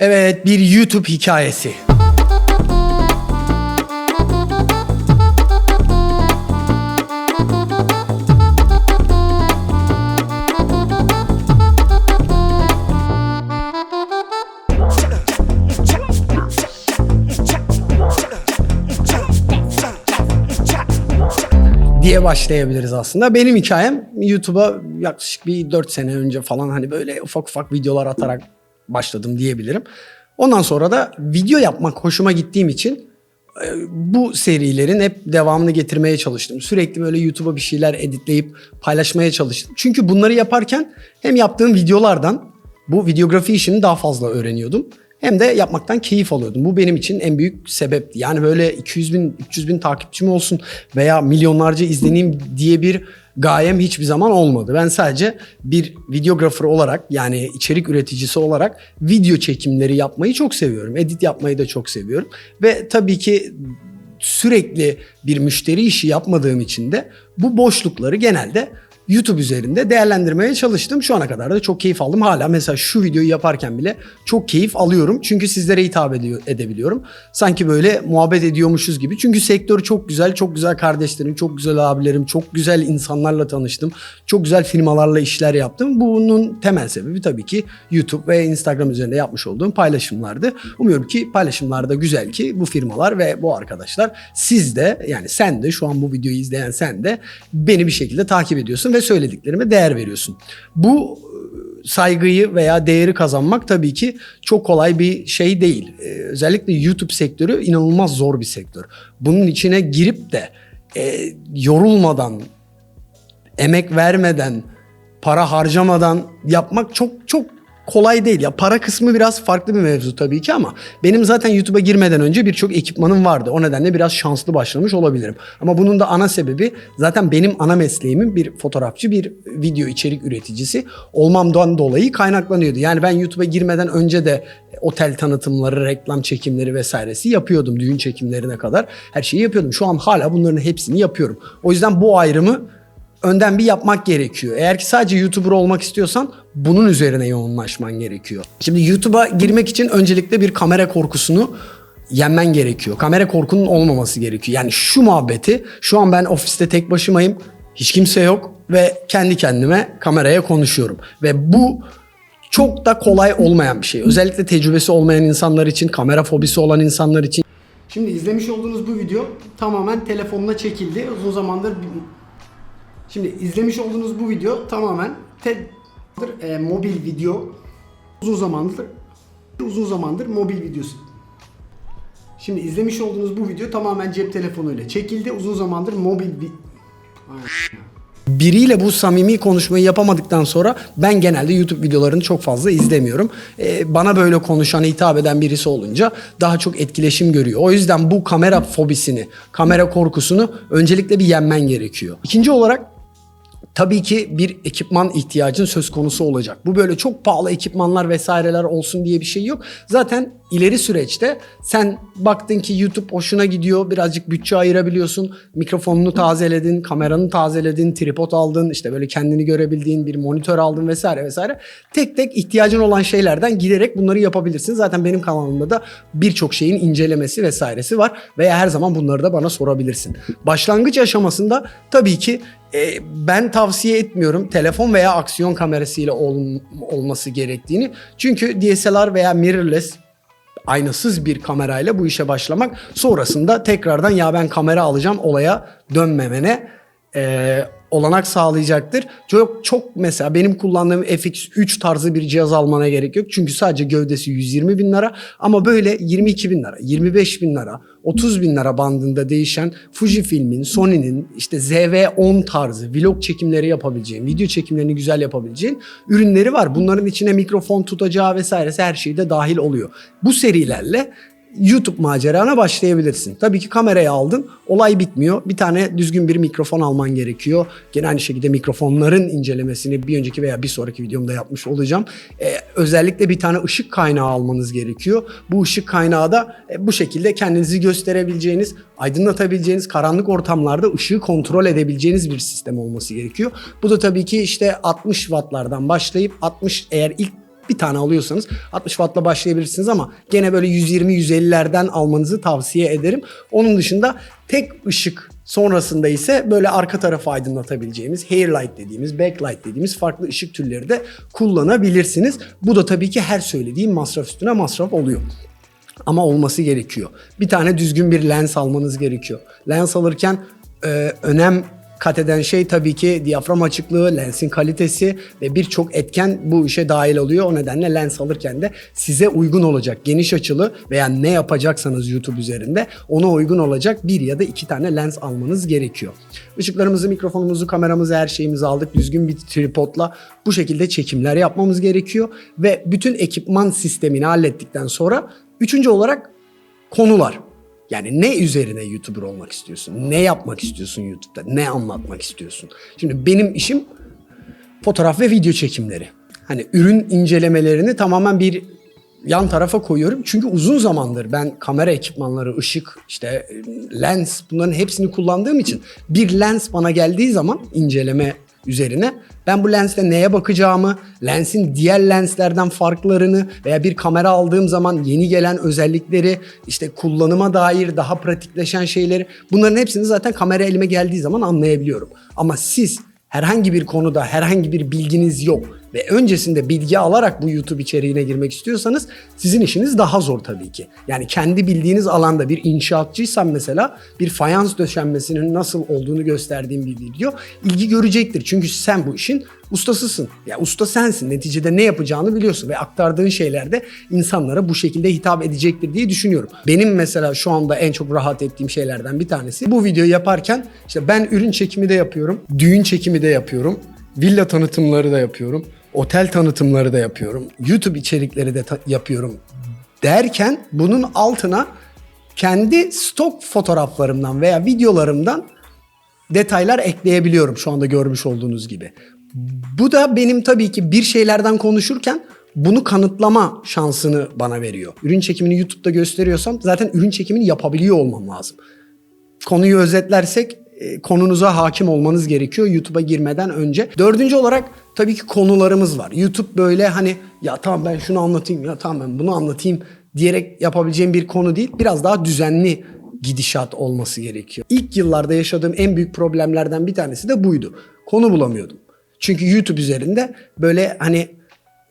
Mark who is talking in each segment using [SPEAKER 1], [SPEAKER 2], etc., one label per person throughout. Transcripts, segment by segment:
[SPEAKER 1] Evet bir YouTube hikayesi. diye başlayabiliriz aslında. Benim hikayem YouTube'a yaklaşık bir 4 sene önce falan hani böyle ufak ufak videolar atarak başladım diyebilirim. Ondan sonra da video yapmak hoşuma gittiğim için e, bu serilerin hep devamını getirmeye çalıştım. Sürekli böyle YouTube'a bir şeyler editleyip paylaşmaya çalıştım. Çünkü bunları yaparken hem yaptığım videolardan bu videografi işini daha fazla öğreniyordum. Hem de yapmaktan keyif alıyordum. Bu benim için en büyük sebepti. Yani böyle 200 bin, 300 bin takipçim olsun veya milyonlarca izleneyim diye bir gayem hiçbir zaman olmadı. Ben sadece bir videografer olarak yani içerik üreticisi olarak video çekimleri yapmayı çok seviyorum. Edit yapmayı da çok seviyorum. Ve tabii ki sürekli bir müşteri işi yapmadığım için de bu boşlukları genelde YouTube üzerinde değerlendirmeye çalıştım. Şu ana kadar da çok keyif aldım. Hala mesela şu videoyu yaparken bile çok keyif alıyorum. Çünkü sizlere hitap ediyor, edebiliyorum. Sanki böyle muhabbet ediyormuşuz gibi. Çünkü sektör çok güzel, çok güzel kardeşlerim, çok güzel abilerim, çok güzel insanlarla tanıştım. Çok güzel firmalarla işler yaptım. Bunun temel sebebi tabii ki YouTube ve Instagram üzerinde yapmış olduğum paylaşımlardı. Umuyorum ki paylaşımlar da güzel ki bu firmalar ve bu arkadaşlar siz de yani sen de şu an bu videoyu izleyen sen de beni bir şekilde takip ediyorsun ve söylediklerime değer veriyorsun. Bu e, saygıyı veya değeri kazanmak tabii ki çok kolay bir şey değil. Ee, özellikle YouTube sektörü inanılmaz zor bir sektör. Bunun içine girip de e, yorulmadan, emek vermeden, para harcamadan yapmak çok çok kolay değil. Ya para kısmı biraz farklı bir mevzu tabii ki ama benim zaten YouTube'a girmeden önce birçok ekipmanım vardı. O nedenle biraz şanslı başlamış olabilirim. Ama bunun da ana sebebi zaten benim ana mesleğimin bir fotoğrafçı, bir video içerik üreticisi olmamdan dolayı kaynaklanıyordu. Yani ben YouTube'a girmeden önce de otel tanıtımları, reklam çekimleri vesairesi yapıyordum. Düğün çekimlerine kadar her şeyi yapıyordum. Şu an hala bunların hepsini yapıyorum. O yüzden bu ayrımı önden bir yapmak gerekiyor. Eğer ki sadece YouTuber olmak istiyorsan bunun üzerine yoğunlaşman gerekiyor. Şimdi YouTube'a girmek için öncelikle bir kamera korkusunu yenmen gerekiyor. Kamera korkunun olmaması gerekiyor. Yani şu muhabbeti şu an ben ofiste tek başımayım. Hiç kimse yok ve kendi kendime kameraya konuşuyorum. Ve bu çok da kolay olmayan bir şey. Özellikle tecrübesi olmayan insanlar için, kamera fobisi olan insanlar için. Şimdi izlemiş olduğunuz bu video tamamen telefonla çekildi. Uzun zamandır Şimdi izlemiş olduğunuz bu video tamamen te, e, mobil video. Uzun zamandır uzun zamandır mobil videosu. Şimdi izlemiş olduğunuz bu video tamamen cep telefonuyla çekildi. Uzun zamandır mobil vi- biriyle bu samimi konuşmayı yapamadıktan sonra ben genelde YouTube videolarını çok fazla izlemiyorum. Ee, bana böyle konuşan, hitap eden birisi olunca daha çok etkileşim görüyor. O yüzden bu kamera fobisini, kamera korkusunu öncelikle bir yenmen gerekiyor. İkinci olarak tabii ki bir ekipman ihtiyacın söz konusu olacak. Bu böyle çok pahalı ekipmanlar vesaireler olsun diye bir şey yok. Zaten ileri süreçte sen baktın ki YouTube hoşuna gidiyor, birazcık bütçe ayırabiliyorsun. Mikrofonunu tazeledin, kameranı tazeledin, tripod aldın, işte böyle kendini görebildiğin bir monitör aldın vesaire vesaire. Tek tek ihtiyacın olan şeylerden giderek bunları yapabilirsin. Zaten benim kanalımda da birçok şeyin incelemesi vesairesi var veya her zaman bunları da bana sorabilirsin. Başlangıç aşamasında tabii ki e, ben tavsiye etmiyorum telefon veya aksiyon kamerasıyla ol, olması gerektiğini. Çünkü DSLR veya mirrorless aynasız bir kamerayla bu işe başlamak. Sonrasında tekrardan ya ben kamera alacağım olaya dönmemene e, olanak sağlayacaktır. Çok çok mesela benim kullandığım FX3 tarzı bir cihaz almana gerek yok. Çünkü sadece gövdesi 120 bin lira ama böyle 22 bin lira, 25 bin lira, 30 bin lira bandında değişen Fujifilm'in, Sony'nin işte ZV-10 tarzı vlog çekimleri yapabileceğin, video çekimlerini güzel yapabileceğin ürünleri var. Bunların içine mikrofon tutacağı vesairesi her şey de dahil oluyor. Bu serilerle YouTube macerana başlayabilirsin. Tabii ki kamerayı aldın. Olay bitmiyor. Bir tane düzgün bir mikrofon alman gerekiyor. Gene aynı şekilde mikrofonların incelemesini bir önceki veya bir sonraki videomda yapmış olacağım. Ee, özellikle bir tane ışık kaynağı almanız gerekiyor. Bu ışık kaynağı da e, bu şekilde kendinizi gösterebileceğiniz, aydınlatabileceğiniz, karanlık ortamlarda ışığı kontrol edebileceğiniz bir sistem olması gerekiyor. Bu da tabii ki işte 60 wattlardan başlayıp 60 eğer ilk bir tane alıyorsanız 60 wattla başlayabilirsiniz ama gene böyle 120-150'lerden almanızı tavsiye ederim. Onun dışında tek ışık sonrasında ise böyle arka tarafı aydınlatabileceğimiz hair light dediğimiz, backlight dediğimiz farklı ışık türleri de kullanabilirsiniz. Bu da tabii ki her söylediğim masraf üstüne masraf oluyor. Ama olması gerekiyor. Bir tane düzgün bir lens almanız gerekiyor. Lens alırken e, önem kat eden şey tabii ki diyafram açıklığı, lensin kalitesi ve birçok etken bu işe dahil oluyor. O nedenle lens alırken de size uygun olacak geniş açılı veya ne yapacaksanız YouTube üzerinde ona uygun olacak bir ya da iki tane lens almanız gerekiyor. Işıklarımızı, mikrofonumuzu, kameramızı, her şeyimizi aldık. Düzgün bir tripodla bu şekilde çekimler yapmamız gerekiyor ve bütün ekipman sistemini hallettikten sonra üçüncü olarak konular. Yani ne üzerine YouTuber olmak istiyorsun? Ne yapmak istiyorsun YouTube'da? Ne anlatmak istiyorsun? Şimdi benim işim fotoğraf ve video çekimleri. Hani ürün incelemelerini tamamen bir yan tarafa koyuyorum. Çünkü uzun zamandır ben kamera ekipmanları, ışık, işte lens bunların hepsini kullandığım için bir lens bana geldiği zaman inceleme üzerine ben bu lensle neye bakacağımı, lensin diğer lenslerden farklarını veya bir kamera aldığım zaman yeni gelen özellikleri, işte kullanıma dair daha pratikleşen şeyleri bunların hepsini zaten kamera elime geldiği zaman anlayabiliyorum. Ama siz herhangi bir konuda herhangi bir bilginiz yok ve öncesinde bilgi alarak bu YouTube içeriğine girmek istiyorsanız sizin işiniz daha zor tabii ki. Yani kendi bildiğiniz alanda bir inşaatçıysan mesela bir fayans döşenmesinin nasıl olduğunu gösterdiğim bir video ilgi görecektir. Çünkü sen bu işin ustasısın. Ya usta sensin. Neticede ne yapacağını biliyorsun ve aktardığın şeyler de insanlara bu şekilde hitap edecektir diye düşünüyorum. Benim mesela şu anda en çok rahat ettiğim şeylerden bir tanesi bu videoyu yaparken işte ben ürün çekimi de yapıyorum, düğün çekimi de yapıyorum, villa tanıtımları da yapıyorum, otel tanıtımları da yapıyorum, YouTube içerikleri de yapıyorum derken bunun altına kendi stok fotoğraflarımdan veya videolarımdan detaylar ekleyebiliyorum şu anda görmüş olduğunuz gibi. Bu da benim tabii ki bir şeylerden konuşurken bunu kanıtlama şansını bana veriyor. Ürün çekimini YouTube'da gösteriyorsam zaten ürün çekimini yapabiliyor olmam lazım. Konuyu özetlersek konunuza hakim olmanız gerekiyor YouTube'a girmeden önce. Dördüncü olarak tabii ki konularımız var. YouTube böyle hani ya tamam ben şunu anlatayım ya tamam ben bunu anlatayım diyerek yapabileceğim bir konu değil. Biraz daha düzenli gidişat olması gerekiyor. İlk yıllarda yaşadığım en büyük problemlerden bir tanesi de buydu. Konu bulamıyordum. Çünkü YouTube üzerinde böyle hani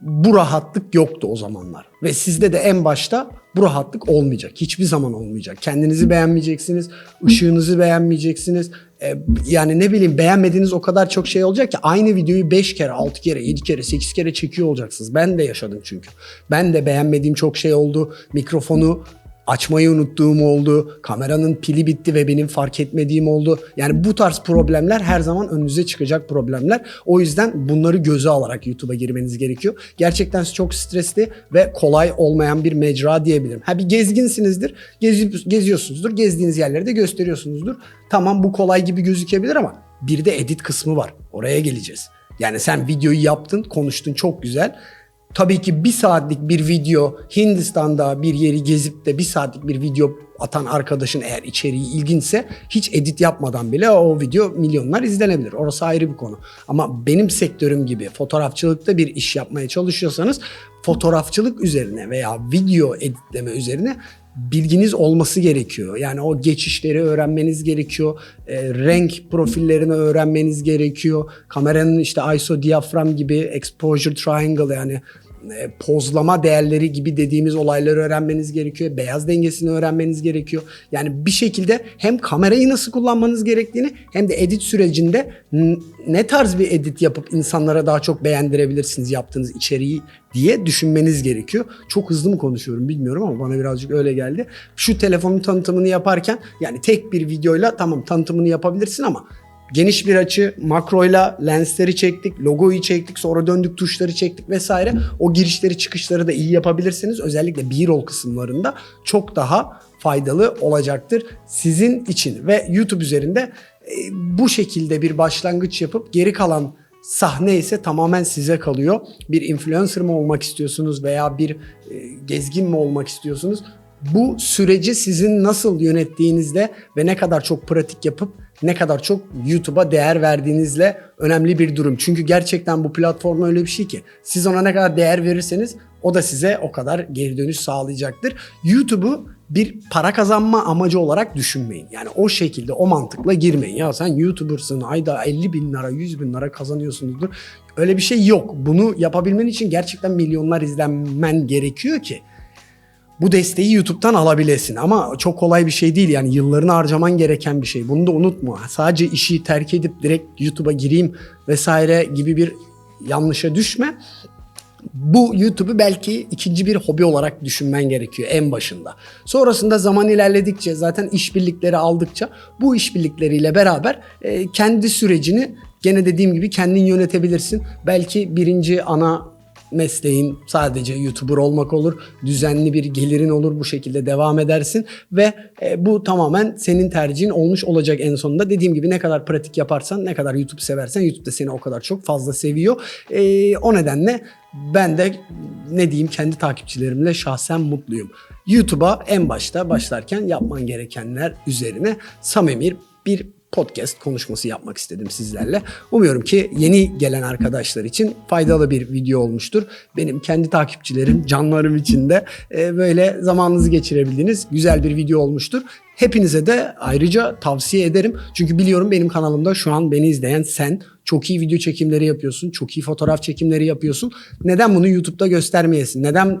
[SPEAKER 1] bu rahatlık yoktu o zamanlar. Ve sizde de en başta bu rahatlık olmayacak. Hiçbir zaman olmayacak. Kendinizi beğenmeyeceksiniz, ışığınızı beğenmeyeceksiniz. Ee, yani ne bileyim beğenmediğiniz o kadar çok şey olacak ki aynı videoyu 5 kere, 6 kere, 7 kere, 8 kere çekiyor olacaksınız. Ben de yaşadım çünkü. Ben de beğenmediğim çok şey oldu. Mikrofonu açmayı unuttuğum oldu. Kameranın pili bitti ve benim fark etmediğim oldu. Yani bu tarz problemler her zaman önünüze çıkacak problemler. O yüzden bunları göze alarak YouTube'a girmeniz gerekiyor. Gerçekten çok stresli ve kolay olmayan bir mecra diyebilirim. Ha bir gezginsinizdir, gezi, geziyorsunuzdur, gezdiğiniz yerleri de gösteriyorsunuzdur. Tamam bu kolay gibi gözükebilir ama bir de edit kısmı var. Oraya geleceğiz. Yani sen videoyu yaptın, konuştun çok güzel. Tabii ki bir saatlik bir video Hindistan'da bir yeri gezip de bir saatlik bir video atan arkadaşın eğer içeriği ilginçse hiç edit yapmadan bile o video milyonlar izlenebilir. Orası ayrı bir konu. Ama benim sektörüm gibi fotoğrafçılıkta bir iş yapmaya çalışıyorsanız fotoğrafçılık üzerine veya video editleme üzerine bilginiz olması gerekiyor. Yani o geçişleri öğrenmeniz gerekiyor. E, renk profillerini öğrenmeniz gerekiyor. Kameranın işte ISO diyafram gibi exposure triangle yani e, pozlama değerleri gibi dediğimiz olayları öğrenmeniz gerekiyor. Beyaz dengesini öğrenmeniz gerekiyor. Yani bir şekilde hem kamerayı nasıl kullanmanız gerektiğini hem de edit sürecinde ne tarz bir edit yapıp insanlara daha çok beğendirebilirsiniz yaptığınız içeriği diye düşünmeniz gerekiyor. Çok hızlı mı konuşuyorum bilmiyorum ama bana birazcık öyle geldi. Şu telefonun tanıtımını yaparken yani tek bir videoyla tamam tanıtımını yapabilirsin ama Geniş bir açı, makroyla lensleri çektik, logoyu çektik, sonra döndük tuşları çektik vesaire. O girişleri çıkışları da iyi yapabilirsiniz. Özellikle B-roll kısımlarında çok daha faydalı olacaktır sizin için. Ve YouTube üzerinde e, bu şekilde bir başlangıç yapıp geri kalan sahne ise tamamen size kalıyor. Bir influencer mı olmak istiyorsunuz veya bir e, gezgin mi olmak istiyorsunuz? Bu süreci sizin nasıl yönettiğinizde ve ne kadar çok pratik yapıp ne kadar çok YouTube'a değer verdiğinizle önemli bir durum. Çünkü gerçekten bu platform öyle bir şey ki siz ona ne kadar değer verirseniz o da size o kadar geri dönüş sağlayacaktır. YouTube'u bir para kazanma amacı olarak düşünmeyin. Yani o şekilde o mantıkla girmeyin. Ya sen YouTuber'sın ayda 50 bin lira 100 bin lira kazanıyorsunuzdur. Öyle bir şey yok. Bunu yapabilmen için gerçekten milyonlar izlenmen gerekiyor ki bu desteği YouTube'dan alabilesin. Ama çok kolay bir şey değil yani yıllarını harcaman gereken bir şey. Bunu da unutma. Sadece işi terk edip direkt YouTube'a gireyim vesaire gibi bir yanlışa düşme. Bu YouTube'u belki ikinci bir hobi olarak düşünmen gerekiyor en başında. Sonrasında zaman ilerledikçe zaten işbirlikleri aldıkça bu işbirlikleriyle beraber e, kendi sürecini gene dediğim gibi kendin yönetebilirsin. Belki birinci ana mesleğin sadece YouTuber olmak olur. Düzenli bir gelirin olur. Bu şekilde devam edersin ve e, bu tamamen senin tercihin olmuş olacak en sonunda. Dediğim gibi ne kadar pratik yaparsan, ne kadar YouTube seversen YouTube da seni o kadar çok fazla seviyor. E, o nedenle ben de ne diyeyim kendi takipçilerimle şahsen mutluyum. YouTube'a en başta başlarken yapman gerekenler üzerine samimi bir podcast konuşması yapmak istedim sizlerle. Umuyorum ki yeni gelen arkadaşlar için faydalı bir video olmuştur. Benim kendi takipçilerim, canlarım için de e, böyle zamanınızı geçirebildiğiniz güzel bir video olmuştur. Hepinize de ayrıca tavsiye ederim. Çünkü biliyorum benim kanalımda şu an beni izleyen sen çok iyi video çekimleri yapıyorsun, çok iyi fotoğraf çekimleri yapıyorsun. Neden bunu YouTube'da göstermeyesin? Neden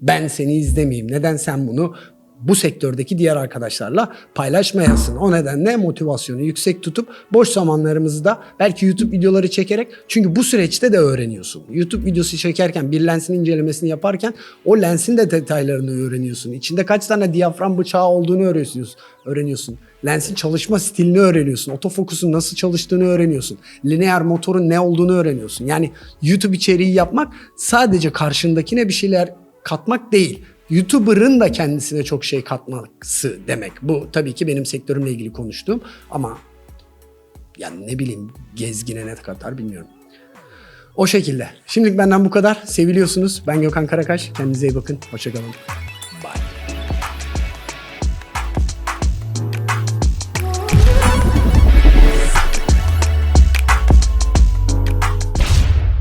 [SPEAKER 1] ben seni izlemeyeyim? Neden sen bunu bu sektördeki diğer arkadaşlarla paylaşmayasın. O nedenle motivasyonu yüksek tutup boş zamanlarımızı da belki YouTube videoları çekerek çünkü bu süreçte de öğreniyorsun. YouTube videosu çekerken bir lensin incelemesini yaparken o lensin de detaylarını öğreniyorsun. İçinde kaç tane diyafram bıçağı olduğunu öğreniyorsun. öğreniyorsun. Lensin çalışma stilini öğreniyorsun. Otofokusun nasıl çalıştığını öğreniyorsun. Lineer motorun ne olduğunu öğreniyorsun. Yani YouTube içeriği yapmak sadece karşındakine bir şeyler katmak değil. YouTuber'ın da kendisine çok şey katması demek. Bu tabii ki benim sektörümle ilgili konuştuğum ama yani ne bileyim gezgine ne katar bilmiyorum. O şekilde. Şimdilik benden bu kadar. Seviliyorsunuz. Ben Gökhan Karakaş. Kendinize iyi bakın. Hoşçakalın.